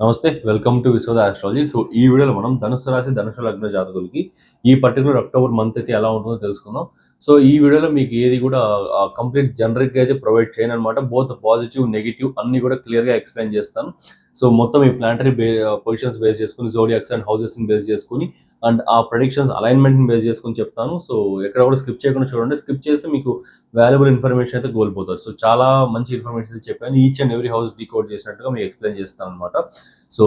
నమస్తే welcome to Vishwada astrology so ఈ వీడియోలో మనం ధనుసు రాశి ధనుసు లగ్న జాతకులకి ఈ పర్టికులర్ అక్టోబర్ మంత్ అయితే ఎలా ఉంటుందో తెలుసుకుందాం. సో ఈ వీడియోలో మీకు ఏది కూడా కంప్లీట్ జనరిక్ అయితే ప్రొవైడ్ చేయను అనమాట బోత్ పాజిటివ్ నెగిటివ్ అన్ని కూడా క్లియర్గా ఎక్స్ప్లెయిన్ చేస్తాను. సో మొత్తం ఈ ప్లాంటరీ బే పొజిషన్స్ బేస్ చేసుకుని జోడియాక్స్ అండ్ హౌజెస్ని బేస్ చేసుకుని అండ్ ఆ ప్రొడిక్షన్స్ అలైన్మెంట్ని బేస్ చేసుకుని చెప్తాను. సో ఎక్కడ కూడా స్కిప్ చేయకుండా చూడండి. స్కిప్ చేస్తే మీకు వాల్యుబుల్ ఇన్ఫర్మేషన్ అయితే కోల్పోతారు. సో చాలా మంచి ఇన్ఫర్మేషన్ అయితే చెప్పాను. Each and every house decode చేసినట్టుగా మీకు ఎక్స్ప్లెయిన్ చేస్తాను అనమాట సో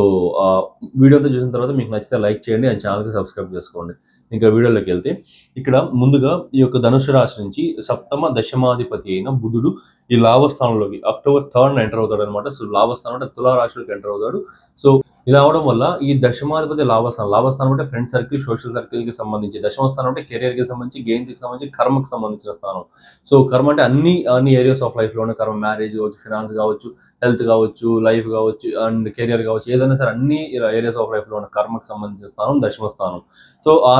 వీడియోతో చూసిన తర్వాత మీకు నచ్చితే లైక్ చేయండి అండ్ ఛానల్కి సబ్స్క్రైబ్ చేసుకోండి. ఇంకా వీడియోలోకి వెళ్తే ఇక్కడ ముందుగా ఈ యొక్క ధనుసు రాశి నుంచి సప్తమ దశమాధిపతి అయిన బుధుడు ఈ లాభస్థానంలోకి అక్టోబర్ థర్డ్ ఎంటర్ అవుతాడు అనమాట సో లాభస్థానం అంటే తులారాశిలోకి ఎంటర్ అవుతాడు. సో ఇలా అవడం వల్ల ఈ దశమాధిపతి లాభస్థానం లాభస్థానం అంటే ఫ్రెండ్ సర్కిల్ సోషల్ సర్కిల్కి సంబంధించి. దశమ స్థానం అంటే కెరియర్కి సంబంధించి గెయిన్స్కి సంబంధించి కర్మకి సంబంధించిన స్థానం. సో కర్మ అంటే అన్ని అన్ని ఏరియాస్ ఆఫ్ లైఫ్లోనే కర్మ. మ్యారేజ్ కావచ్చు ఫినాన్స్ కావచ్చు హెల్త్ కావచ్చు లైఫ్ కావచ్చు అండ్ కెరియర్ కావచ్చు. ఏదైనా సరే అన్ని ఏరియాస్ ఆఫ్ లైఫ్లోనే కర్మకు కర్మకి సంబంధించిన స్థానం దశమ స్థానం సో ఆ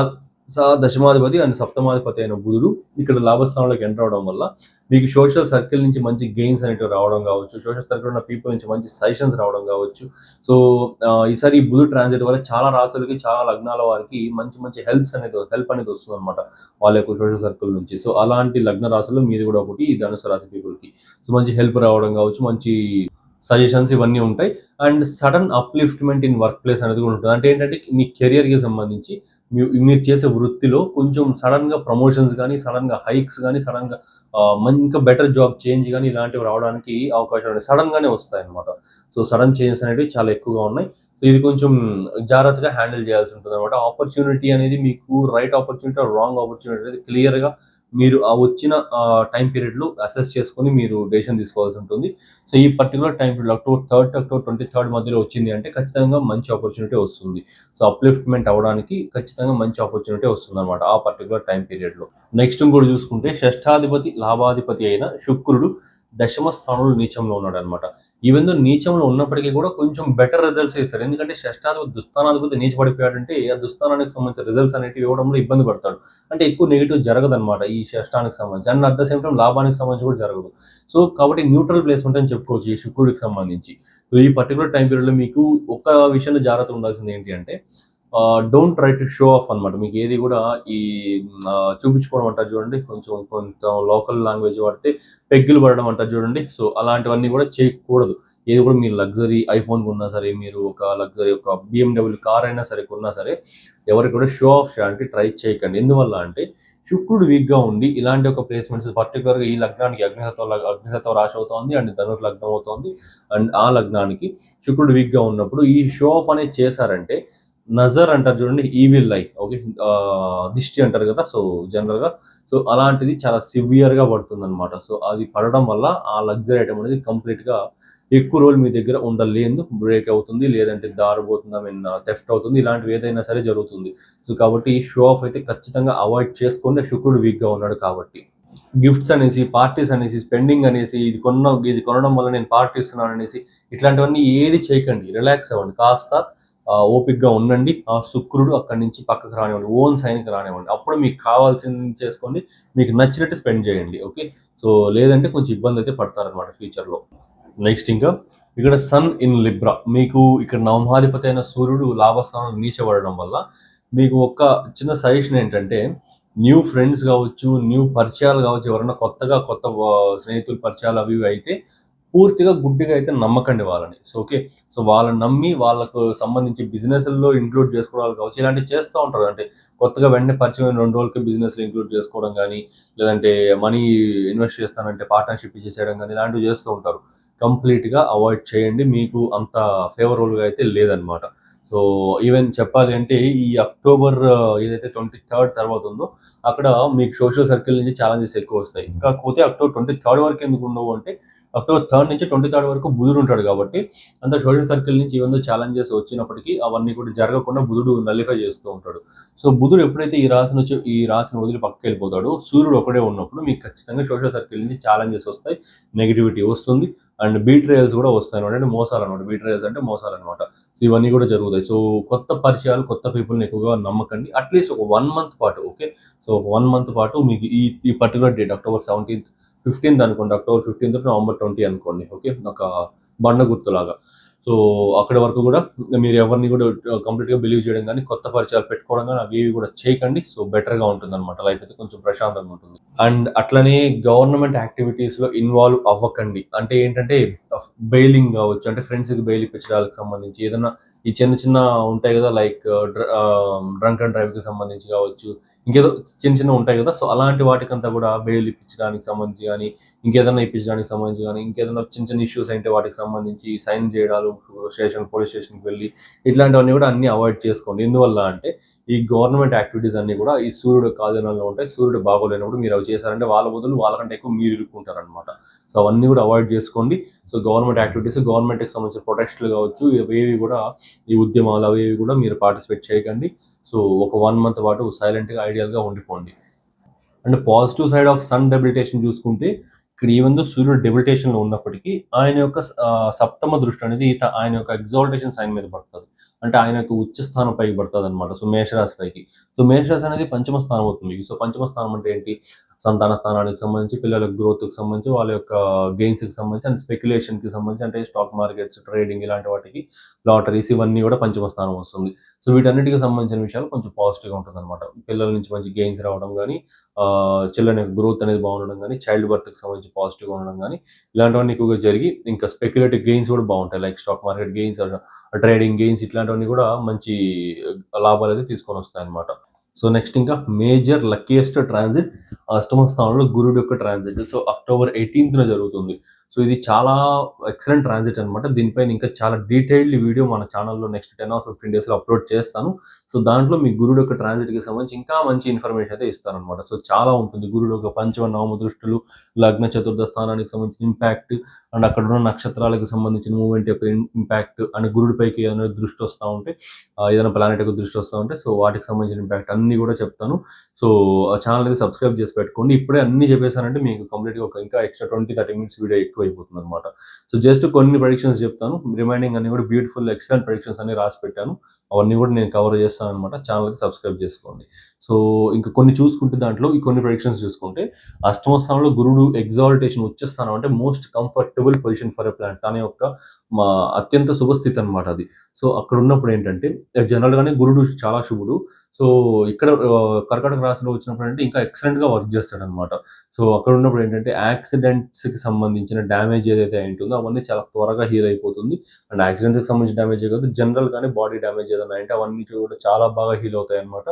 స దశమాధిపతి అండ్ సప్తమాధిపతి అయిన బుధుడు ఇక్కడ లాభస్థానంలోకి ఎంటర్ అవడం వల్ల మీకు సోషల్ సర్కిల్ నుంచి మంచి గెయిన్స్ అనేటివి రావడం కావచ్చు. సోషల్ సర్కిల్ ఉన్న పీపుల్ నుంచి మంచి సజెషన్స్ రావడం కావచ్చు. సో ఈసారి ఈ బుధుడు ట్రాన్సిట్ వల్ల చాలా రాసులకి చాలా లగ్నాల వారికి మంచి మంచి హెల్ప్స్ అనేది హెల్ప్ అనేది వస్తుంది అనమాట వాళ్ళ యొక్క సోషల్ సర్కిల్ నుంచి. సో అలాంటి లగ్న రాశులు మీది కూడా ఒకటి ఈ ధనుసు రాశి పీపుల్కి. సో మంచి హెల్ప్ రావడం కావచ్చు మంచి సజెషన్స్ ఇవన్నీ ఉంటాయి. And sudden upliftment in work place అనేది కూడా ఉంటుంది. అంటే ఏంటంటే మీ కెరియర్కి సంబంధించి మీ- మీరు చేసే వృత్తిలో కొంచెం సడన్గా ప్రమోషన్స్ కానీ సడన్గా హైక్స్ కానీ సడన్గా ఇంకా బెటర్ జాబ్ చేంజ్ కానీ ఇలాంటివి రావడానికి అవకాశం ఉన్నాయి. సడన్ గానే వస్తాయి అనమాట సో సడన్ చేంజెస్ అనేవి చాలా ఎక్కువగా ఉన్నాయి. సో ఇది కొంచెం జాగ్రత్తగా హ్యాండిల్ చేయాల్సి ఉంటుంది అనమాట ఆపర్చునిటీ అనేది మీకు రైట్ ఆపర్చునిటీ రాంగ్ ఆపర్చునిటీ అనేది క్లియర్గా మీరు ఆ వచ్చిన టైం పీరియడ్లో అసెస్ చేసుకొని మీరు డెసిషన్ తీసుకోవాల్సి ఉంటుంది. సో ఈ particular time period October third October twenty third మధ్యలో వచ్చింది అంటే ఖచ్చితంగా మంచి ఆపర్చునిటీ వస్తుంది. సో అప్లిఫ్ట్మెంట్ అవ్వడానికి ఖచ్చితంగా మంచి ఆపర్చునిటీ వస్తుంది అనమాట ఆ పర్టికులర్ టైం పీరియడ్లో నెక్స్ట్ కూడా చూసుకుంటే షష్ఠాధిపతి లాభాధిపతి అయిన శుక్రుడు దశమ స్థానంలో నీచంలో ఉన్నాడు అనమాట ఈవెన్ దో నీచంలో ఉన్నప్పటికీ కూడా కొంచెం బెటర్ రిజల్ట్స్ ఇస్తాడు. ఎందుకంటే షష్టాధిపతి దుస్థానాధిపతి నీచ పడిపోయాడంటే ఆ దుస్థానానికి సంబంధించిన రిజల్ట్స్ అనేటివి ఇవ్వడంలో ఇబ్బంది పడతాడు. అంటే ఎక్కువ నెగిటివ్ జరగదు అనమాట ఈ షష్టానికి సంబంధించి. And at the same time లాభానికి సంబంధించి కూడా జరగదు. సో కాబట్టి న్యూట్రల్ ప్లేస్మెంట్ అని చెప్పుకోవచ్చు ఈ శుక్రుడికి సంబంధించి. సో ఈ పర్టికులర్ టైం పీరియడ్లో మీకు ఒక్క విషయంలో జాగ్రత్త ఉండాల్సింది ఏంటి అంటే don't try to show off అనమాట మీకు ఏది కూడా ఈ చూపించుకోవడం అంటారు చూడండి. కొంచెం కొంత లోకల్ లాంగ్వేజ్ వాడితే పెగ్గులు పడడం అంటారు చూడండి. సో అలాంటివన్నీ కూడా చేయకూడదు. ఏది కూడా మీరు లగ్జరీ ఐఫోన్ కొన్నా సరే మీరు ఒక లగ్జరీ ఒక బిఎండబ్ల్యూ కార్ అయినా సరే కొన్నా సరే ఎవరికి కూడా షో ఆఫ్ చేయడానికి ట్రై చేయకండి. ఎందువల్ల అంటే శుక్రుడు వీక్గా ఉండి ఇలాంటి ఒక ప్లేస్మెంట్స్ పర్టికులర్గా ఈ లగ్నానికి అగ్నిహత్వ లగ్- అగ్నిహత్వ రాశి అవుతోంది అండ్ ధనుర్ లగ్నం అవుతోంది అండ్ ఆ లగ్నానికి శుక్రుడు వీక్గా ఉన్నప్పుడు ఈ షో ఆఫ్ అనేది చేశారంటే నజర్ అంటారు చూడండి ఈవిల్ లై ఓకే దిష్టి అంటారు కదా సో జనరల్గా. సో అలాంటిది చాలా సివియర్గా పడుతుంది అనమాట సో అది పడడం వల్ల ఆ లగ్జరీ ఐటమ్ అనేది కంప్లీట్గా ఎక్కువ రోజులు మీ దగ్గర ఉండలేదు బ్రేక్ అవుతుంది లేదంటే దారిపోతుంది ఐ మీన్ థెఫ్ట్ అవుతుంది ఇలాంటివి ఏదైనా సరే జరుగుతుంది. సో కాబట్టి షో ఆఫ్ అయితే ఖచ్చితంగా అవాయిడ్ చేసుకుంటే శుక్రుడు వీక్గా ఉన్నాడు కాబట్టి. గిఫ్ట్స్ అనేసి పార్టీస్ అనేసి స్పెండింగ్ అనేసి ఇది కొన్న ఇది కొనడం వల్ల నేను పార్టీ ఇస్తున్నాను అనేసి ఇట్లాంటివన్నీ ఏది చేయకండి. రిలాక్స్ అవ్వండి. కాస్త ఓపిక్గా ఉండండి. ఆ శుక్రుడు అక్కడి నుంచి పక్కకు రానివ్వండి. ఓన్ సైన్కి రానివ్వండి. అప్పుడు మీకు కావాల్సింది చేసుకోండి. మీకు నచ్చినట్టు స్పెండ్ చేయండి. ఓకే? సో లేదంటే కొంచెం ఇబ్బంది అయితే పడతారనమాట ఫ్యూచర్లో. నెక్స్ట్ ఇంకా ఇక్కడ సన్ ఇన్ లిబ్రా. మీకు ఇక్కడ నవమాధిపతి అయిన సూర్యుడు లాభస్థానం నీచబడడం వల్ల మీకు ఒక చిన్న సజెషన్ ఏంటంటే న్యూ ఫ్రెండ్స్ కావచ్చు న్యూ పరిచయాలు కావచ్చు ఎవరైనా కొత్తగా కొత్త స్నేహితులు పరిచయాలు అవి ఇవి అయితే పూర్తిగా గుడ్డిగా అయితే నమ్మకండి వాళ్ళని. సో ఓకే సో వాళ్ళని నమ్మి వాళ్ళకు సంబంధించి బిజినెస్లో ఇంక్లూడ్ చేసుకోవడాలు కావచ్చు. ఇలాంటివి చేస్తూ ఉంటారు. అంటే కొత్తగా వెంటనే పరిచయం రెండు రోజులకి బిజినెస్లో ఇంక్లూడ్ చేసుకోవడం కానీ లేదంటే మనీ ఇన్వెస్ట్ చేస్తానంటే పార్ట్నర్షిప్ ఇచ్చేసేయడం కానీ ఇలాంటివి చేస్తూ ఉంటారు. కంప్లీట్గా అవాయిడ్ చేయండి. మీకు అంత ఫేవరబుల్గా అయితే లేదనమాట సో ఈవెన్ చెప్పాలి అంటే ఈ అక్టోబర్ ఏదైతే ట్వంటీ థర్డ్ తర్వాత ఉందో అక్కడ మీకు సోషల్ సర్కిల్ నుంచి ఛాలెంజెస్ ఎక్కువ వస్తాయి. కాకపోతే అక్టోబర్ ట్వంటీ థర్డ్ వరకు ఎందుకు ఉండవు అంటే అక్టోబర్ థర్డ్ నుంచి ట్వంటీ థర్డ్ వరకు బుధుడు ఉంటాడు కాబట్టి అంత సోషల్ సర్కిల్ నుంచి ఏదో ఛాలెంజెస్ వచ్చినప్పటికీ అవన్నీ కూడా జరగకుండా బుధుడు నలిఫై చేస్తూ ఉంటాడు. సో బుధుడు ఎప్పుడైతే ఈ రాశి నుంచి ఈ రాశిని వదిలి పక్కకి వెళ్ళిపోతాడో సూర్యుడు ఒకడే ఉన్నప్పుడు మీకు ఖచ్చితంగా సోషల్ సర్కిల్ నుంచి ఛాలెంజెస్ వస్తాయి నెగిటివిటీ వస్తుంది అండ్ బీట్ ట్రయల్స్ కూడా వస్తాయి అనమాట. అంటే మోసాలు అనమాట. బీట్ ట్రయల్స్ అంటే మోసాలు అనమాట. సో ఇవన్నీ కూడా జరుగుతాయి. సో కొత్త పరిచయాలు కొత్త పీపుల్ని ఎక్కువగా నమ్మకండి. అట్లీస్ట్ ఒక వన్ మంత్ పాటు ఓకే సో ఒక వన్ మంత్ పాటు మీకు ఈ ఈ particular date October seventeenth fifteenth అనుకోండి. అక్టోబర్ ఫిఫ్టీన్త్ నవంబర్ ట్వంటీ అనుకోండి ఓకే ఒక బండ గుర్తులాగా. సో అక్కడి వరకు కూడా మీరు ఎవరిని కూడా uh, కంప్లీట్గా బిలీవ్ చేయడం కానీ కొత్త పరిచయాలు పెట్టుకోవడం కానీ అవి కూడా చేయకండి. సో బెటర్గా ఉంటుంది అనమాట లైఫ్ అయితే కొంచెం ప్రశాంతంగా ఉంటుంది. అండ్ అట్లనే గవర్నమెంట్ యాక్టివిటీస్లో ఇన్వాల్వ్ అవ్వకండి. అంటే ఏంటంటే బెయిలింగ్ కావచ్చు అంటే ఫ్రెండ్స్కి బెయిల్ ఇప్పించడానికి సంబంధించి ఏదైనా ఈ చిన్న చిన్న ఉంటాయి కదా లైక్ డ్రంక్ అండ్ డ్రైవ్కి సంబంధించి కావచ్చు ఇంకేదో చిన్న చిన్న ఉంటాయి కదా సో అలాంటి వాటికంతా కూడా బెయిల్ ఇప్పించడానికి సంబంధించి కానీ ఇంకేదైనా ఇప్పించడానికి సంబంధించి కానీ ఇంకేదైనా చిన్న చిన్న ఇష్యూస్ అయితే వాటికి సంబంధించి సైన్ చేయడాలు స్టేషన్ పోలీస్ స్టేషన్కి వెళ్ళి ఇట్లాంటివన్నీ కూడా అన్ని అవాయిడ్ చేసుకోండి. ఎందువల్ల అంటే ఈ గవర్నమెంట్ యాక్టివిటీస్ అన్ని కూడా ఈ సూర్యుడు కాదనంలో ఉంటాయి సూర్యుడు బాగోలేనప్పుడు మీరు అవి చేశారంటే వాళ్ళ బదులు వాళ్ళకంటే ఎక్కువ మీరు ఇరుక్కుంటారు అనమాట సో అవన్నీ కూడా అవాయిడ్ చేసుకోండి. సో గవర్నమెంట్ యాక్టివిటీస్ గవర్నమెంట్కి సంబంధించిన ప్రొటెస్ట్లు కావచ్చు ఇవేవి కూడా ఈ ఉద్యమాలు అవి ఇవి కూడా మీరు పార్టిసిపేట్ చేయకండి. సో ఒక వన్ మంత్ పాటు సైలెంట్గా ఐడియల్గా ఉండిపోండి. And positive side of sun debilitation చూసుకుంటే ఇక్కడ ఈవెన్ దో సూర్యుడు డెబిలిటేషన్లో ఉన్నప్పటికీ ఆయన యొక్క సప్తమ దృష్టి అనేది త- ఆయన యొక్క ఎగ్జాల్టేషన్ సైన్ మీద పడుతుంది. అంటే ఆయన యొక్క ఉచ్చ స్థానం పైకి పడుతుంది అనమాట సో మేషరాశి పైకి. సో మేషరాశి అనేది పంచమ స్థానం అవుతుంది. సో పంచమ స్థానం అంటే ఏంటి? సంతాన స్థానానికి సంబంధించి పిల్లల గ్రోత్కి సంబంధించి వాళ్ళ యొక్క గెయిన్స్కి సంబంధించి అండ్ స్పెక్యులేషన్కి సంబంధించి అంటే స్టాక్ మార్కెట్స్ ట్రేడింగ్ ఇలాంటి వాటికి లాటరీస్ ఇవన్నీ కూడా పంచమ స్థానం వస్తుంది. సో వీటన్నిటికి సంబంధించిన విషయాలు కొంచెం పాజిటివ్గా ఉంటుంది అనమాట పిల్లల నుంచి మంచి గెయిన్స్ రావడం కానీ చిల్డ్రన్ యొక్క గ్రోత్ అనేది బాగుండడం కానీ చైల్డ్ బర్త్కి సంబంధించి పాజిటివ్గా ఉండడం కానీ ఇలాంటివన్నీ ఎక్కువగా జరిగి ఇంకా స్పెక్యులేటివ్ గెయిన్స్ కూడా బాగుంటాయి. Like stock market gains trading gains ఇట్లాంటివన్నీ కూడా మంచి లాభాలు అయితే తీసుకొని వస్తాయి అనమాట సో నెక్స్ట్ ఇంకా మేజర్ లక్కీయెస్ట్ ట్రాన్సిట్ అష్టమ స్థానంలో గురుడు యొక్క ట్రాన్సిట్. సో అక్టోబర్ ఎయిటీన్త్న జరుగుతుంది. సో ఇది చాలా ఎక్సలెంట్ ట్రాన్సిట్ అనమాట దీనిపైన ఇంకా చాలా డీటెయిల్డ్ వీడియో మన ఛానల్లో నెక్స్ట్ టెన్ ఆర్ ఫిఫ్టీన్ డేస్లో అప్లోడ్ చేస్తాను. సో దాంట్లో మీ గురుడు యొక్క ట్రాన్సిట్కి సంబంధించి ఇంకా మంచి ఇన్ఫర్మేషన్ అయితే ఇస్తాను అనమాట సో చాలా ఉంటుంది. గురుడు యొక్క పంచమ నవమ దృష్టులు లగ్న చతుర్థ స్థానానికి సంబంధించిన ఇంపాక్ట్ అండ్ అక్కడ ఉన్న నక్షత్రాలకు సంబంధించిన మూమెంట్ యొక్క ఇంపాక్ట్ అండ్ గురుడి పైకి ఏదైనా దృష్టి వస్తూ ఉంటే ఏదైనా ప్లానెట్ యొక్క దృష్టి వస్తూ ఉంటే సో వాటికి సంబంధించిన ఇంపాక్ట్ అన్ని కూడా చెప్తాను. సో ఆ ఛానల్ సబ్స్క్రైబ్ చేసి పెట్టుకోండి. ఇప్పుడే అన్ని చెప్పేసానంటే మీకు కంప్లీట్గా ఒక ఇంకా extra twenty thirty minutes video ఎక్కువ ఎక్కువైపోతుంది అనమాట సో జస్ట్ కొన్ని ప్రొడిక్షన్స్ చెప్తాను. రిమైనింగ్ అన్ని కూడా బ్యూటిఫుల్ ఎక్సలెంట్ ప్రొడిక్షన్స్ అన్ని రాసి పెట్టాను. అవన్నీ కూడా నేను కవర్ చేస్తాను అనమాట ఛానల్కి సబ్స్క్రైబ్ చేసుకోండి. సో ఇంకా కొన్ని చూసుకుంటే దాంట్లో ఈ కొన్ని ప్రొడిక్షన్స్ చూసుకుంటే అష్టమ స్థానంలో గురుడు ఎగ్జాల్టేషన్ వచ్చే స్థానం అంటే most comfortable position for a planet తన యొక్క మా అత్యంత శుభస్థితి అనమాట అది. సో అక్కడ ఉన్నప్పుడు ఏంటంటే జనరల్గానే గురుడు చాలా శుభుడు. సో ఇక్కడ ఆ, కర్కాటక రాశిలో వచ్చినప్పుడు అంటే ఇంకా ఎక్సలెంట్గా వర్క్ చేస్తాడు అనమాట సో అక్కడ ఉన్నప్పుడు ఏంటంటే యాక్సిడెంట్స్కి సంబంధించిన డ్యామేజ్ ఏదైతే అయి ఉంటుందో అవన్నీ చాలా త్వరగా హీల్ అయిపోతుంది. అండ్ యాక్సిడెంట్స్కి సంబంధించిన డ్యామేజ్ కాదు జనరల్ గానే బాడీ డ్యామేజ్ ఏదైనా అంటే అవన్నీ కూడా చాలా బాగా హీల్ అవుతాయి అనమాట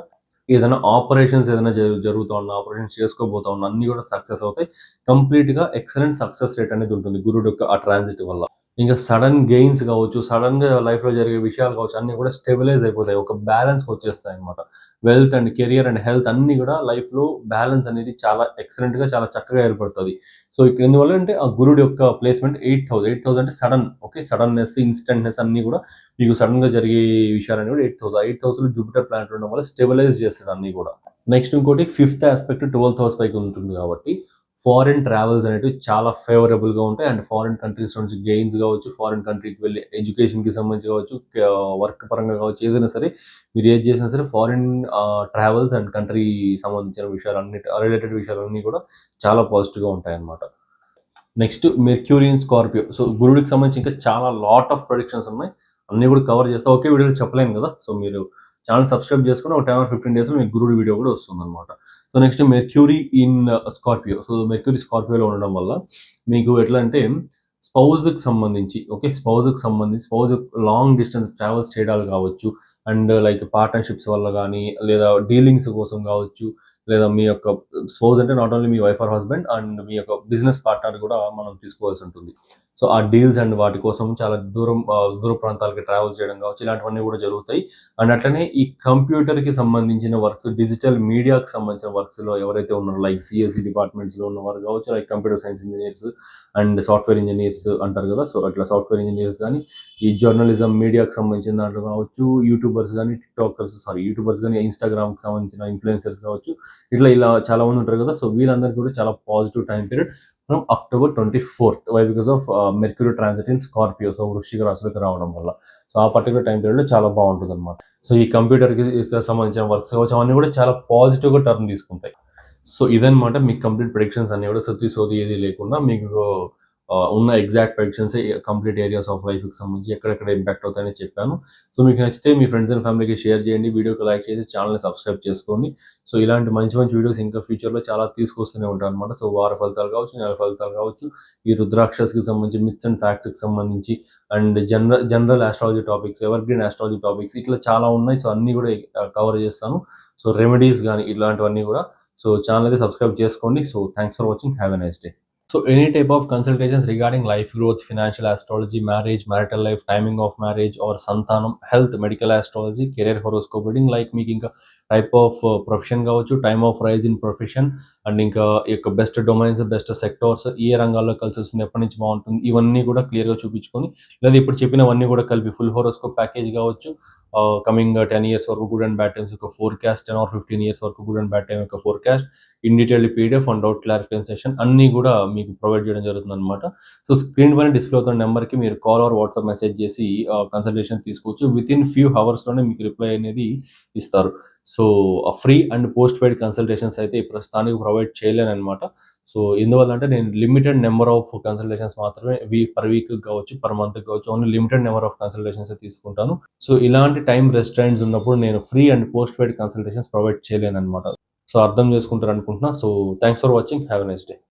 ఏదైనా ఆపరేషన్స్ ఏదైనా జరు- జరుగుతూ ఉన్నా ఆపరేషన్స్ చేసుకోబోతా ఉన్నా అన్ని కూడా సక్సెస్ అవుతాయి. కంప్లీట్గా ఎక్సలెంట్ సక్సెస్ రేట్ అనేది ఉంటుంది గురుడు యొక్క ఆ ట్రాన్సిట్ వల్ల. ఇంకా సడన్ గెయిన్స్ కావచ్చు సడన్గా లైఫ్లో జరిగే విషయాలు కావచ్చు అన్నీ కూడా స్టెబిలైజ్ అయిపోతాయి. ఒక బ్యాలెన్స్ వచ్చేస్తాయి అనమాట wealth and career and health అన్ని కూడా లైఫ్లో బ్యాలెన్స్ అనేది చాలా ఎక్సలెంట్గా చాలా చక్కగా ఏర్పడుతుంది. సో ఇక్కడ ఎందువల్ల అంటే ఆ గురుడు యొక్క placement eight thousand. Eight thousand అంటే సడన్ ఓకే? సడన్నెస్ ఇన్స్టెంట్నెస్ అన్ని కూడా మీకు సడన్గా జరిగే విషయాలన్నీ కూడా eight thousand. Eight thousand Jupiter planet ఉండడం వల్ల స్టెబిలైజ్ చేస్తాడు అన్నీ కూడా. నెక్స్ట్ ఇంకోటి ఫిఫ్త్ ఆస్పెక్ట్ ట్వెల్త్ హౌస్ పైకి ఉంటుంది కాబట్టి ఫారిన్ ట్రావెల్స్ అనేవి చాలా ఫేవరబుల్గా ఉంటాయి. అండ్ ఫారిన్ కంట్రీస్ నుంచి గెయిన్స్ కావచ్చు ఫారిన్ కంట్రీకి వెళ్ళి ఎడ్యుకేషన్కి సంబంధించి కావచ్చు వర్క్ పరంగా కావచ్చు ఏదైనా సరే మీరు ఏది చేసినా సరే ఫారిన్ ట్రావెల్స్ అండ్ కంట్రీ సంబంధించిన విషయాలు అన్ని రిలేటెడ్ విషయాలన్నీ కూడా చాలా పాజిటివ్గా ఉంటాయి అన్నమాట నెక్స్ట్ మెర్క్యూరియన్ స్కార్పియో సో గురుడికి సంబంధించి ఇంకా చాలా లాట్ ఆఫ్ ప్రొడిక్షన్స్ ఉన్నాయి. అన్ని కూడా కవర్ చేస్తా. ఒకే వీడియోలో చెప్పలేను కదా. సో మీరు ఛానల్ సబ్స్క్రైబ్ చేసుకుని ఒక టెన్ ఆర్ ఫిఫ్టీన్ డేస్లో మీకు గురుడు వీడియో కూడా వస్తుంది అనమాట so next Mercury in Scorpio. So Mercury స్కార్పియోలో ఉండడం వల్ల మీకు ఎట్లా అంటే స్పౌజ్కి సంబంధించి ఓకే? స్పౌజ్కి సంబంధించి స్పౌజ్ లాంగ్ డిస్టెన్స్ ట్రావెల్స్ చేయడాలు కావచ్చు. అండ్ లైక్ పార్ట్నర్షిప్స్ వల్ల కానీ లేదా డీలింగ్స్ కోసం కావచ్చు. లేదా మీ యొక్క స్పౌజ్ అంటే నాట్ ఓన్లీ మీ వైఫ్ ఆర్ హస్బెండ్ అండ్ మీ యొక్క బిజినెస్ పార్ట్నర్ కూడా మనం తీసుకోవాల్సి ఉంటుంది. సో ఆ డీల్స్ అండ్ వాటి కోసం చాలా దూరం దూర ప్రాంతాలకి ట్రావెల్ చేయడం కావచ్చు ఇలాంటివన్నీ కూడా జరుగుతాయి. అండ్ అట్లనే ఈ కంప్యూటర్కి సంబంధించిన వర్క్స్ డిజిటల్ మీడియాకి సంబంధించిన వర్క్స్లో ఎవరైతే ఉన్నారో లైక్ సిఎస్సి డిపార్ట్మెంట్స్లో ఉన్నవారు కావచ్చు like computer science engineers and software engineers అంటారు కదా. సో అట్లా సాఫ్ట్వేర్ ఇంజనీర్స్ కానీ ఈ జర్నలిజం మీడియాకి సంబంధించిన దాంట్లో కావచ్చు యూట్యూబర్స్ కానీ టిక్టాకర్స్ సారీ యూట్యూబర్స్ కానీ ఇన్స్టాగ్రామ్కి సంబంధించిన ఇన్ఫ్లుయెన్సర్స్ కావచ్చు ఇట్లా ఇలా చాలా మంది ఉంటారు కదా. సో వీళ్ళందరికీ కూడా చాలా positive time period. From October twenty fourth why because of Mercury transit in Scorpio so వృష్టిక రాశులకు రావడం వల్ల. సో ఆ పర్టికులర్ టైం పీరియడ్లో చాలా బాగుంటుంది అనమాట సో ఈ కంప్యూటర్కి సంబంధించిన వర్క్స్ కావచ్చు అవన్నీ కూడా చాలా పాజిటివ్గా టర్న్ తీసుకుంటాయి. సో ఇదన్నమాట మీకు కంప్లీట్ ప్రొడిక్షన్స్ అన్ని కూడా. సొత్తి సోది ఏది లేకుండా మీకు ఉన్న exact predictions complete areas of లైఫ్కి సంబంధించి ఎక్కడెక్కడ ఇంపాక్ట్ అవుతాయని చెప్పాను. సో మీకు నచ్చితే మీ ఫ్రెండ్స్ అండ్ ఫ్యామిలీకి షేర్ చేయండి వీడియోకి లైక్ చేసి ఛానల్ని సబ్స్క్రైబ్ చేసుకోండి. సో ఇలాంటి మంచి మంచి వీడియోస్ ఇంకా ఫ్యూచర్లో చాలా తీసుకొస్తూనే ఉంటాను అనమాట సో వార ఫలితాలు కావచ్చు నెల ఫలితాలు కావచ్చు ఈ రుద్రాక్షస్కి సంబంధించి మిత్స్ అండ్ ఫ్యాక్ట్స్కి సంబంధించి and general general astrology topics evergreen astrology topics ఇట్లా చాలా ఉన్నాయి. సో అన్నీ కూడా కవర్ చేస్తాను. సో రెమెడీస్ కానీ ఇలాంటివన్నీ కూడా. సో ఛానల్ అయితే సబ్స్క్రైబ్ చేసుకోండి. So thanks for watching have a nice day so any type of consultations regarding life growth financial astrology marriage marital life timing of marriage or సంతానం health medical astrology career horoscope reading like మీకు ఇంకా type of profession కావచ్చు time of rise in profession and ఇంకా ఈ యొక్క best domains best sectors ఏ రంగాల్లో కలిసి వస్తుంది ఎప్పటి నుంచి బాగుంటుంది ఇవన్నీ కూడా క్లియర్గా చూపించుకొని లేదా ఇప్పుడు చెప్పినవన్నీ కూడా కలిపి ఫుల్ హోరోస్కోప్ ప్యాకేజ్ కావచ్చు కమింగ్ టెన్ ఇయర్స్ వరకు గుడ్ అండ్ బ్యాడ్ టైమ్స్ యొక్క forecast ten or fifteen years వరకు గుడ్ అండ్ బ్యాడ్ టైమ్ యొక్క forecast in detail PDF and doubt clarification session అన్నీ కూడా మీకు ప్రొవైడ్ చేయడం జరుగుతుంది అనమాట సో స్క్రీన్ పైన డిస్ప్లే అవుతున్న నెంబర్కి మీరు కాల్ ఆర్ వాట్సాప్ మెసేజ్ చేసి కన్సల్టేషన్ తీసుకోవచ్చు. విత్ ఇన్ ఫ్యూ అవర్స్లోనే మీకు రిప్లై అనేది ఇస్తారు. So so free and post paid consultations అయితే ఈ ప్రస్తుతానికి ప్రొవైడ్ చేయలేను అనమాట సో ఎందువల్ల అంటే నేను లిమిటెడ్ నెంబర్ ఆఫ్ కన్సల్టేషన్స్ మాత్రమే వీ పర్ వీక్ కావచ్చు పర్ మంత్ కావచ్చు only limited number of consultations తీసుకుంటాను. సో ఇలాంటి టైం రెస్టారెంట్స్ ఉన్నప్పుడు నేను free and post paid consultations provide చేయలేను అనమాట సో అర్థం చేసుకుంటారు అనుకుంటున్నా so thanks for watching. Have next day.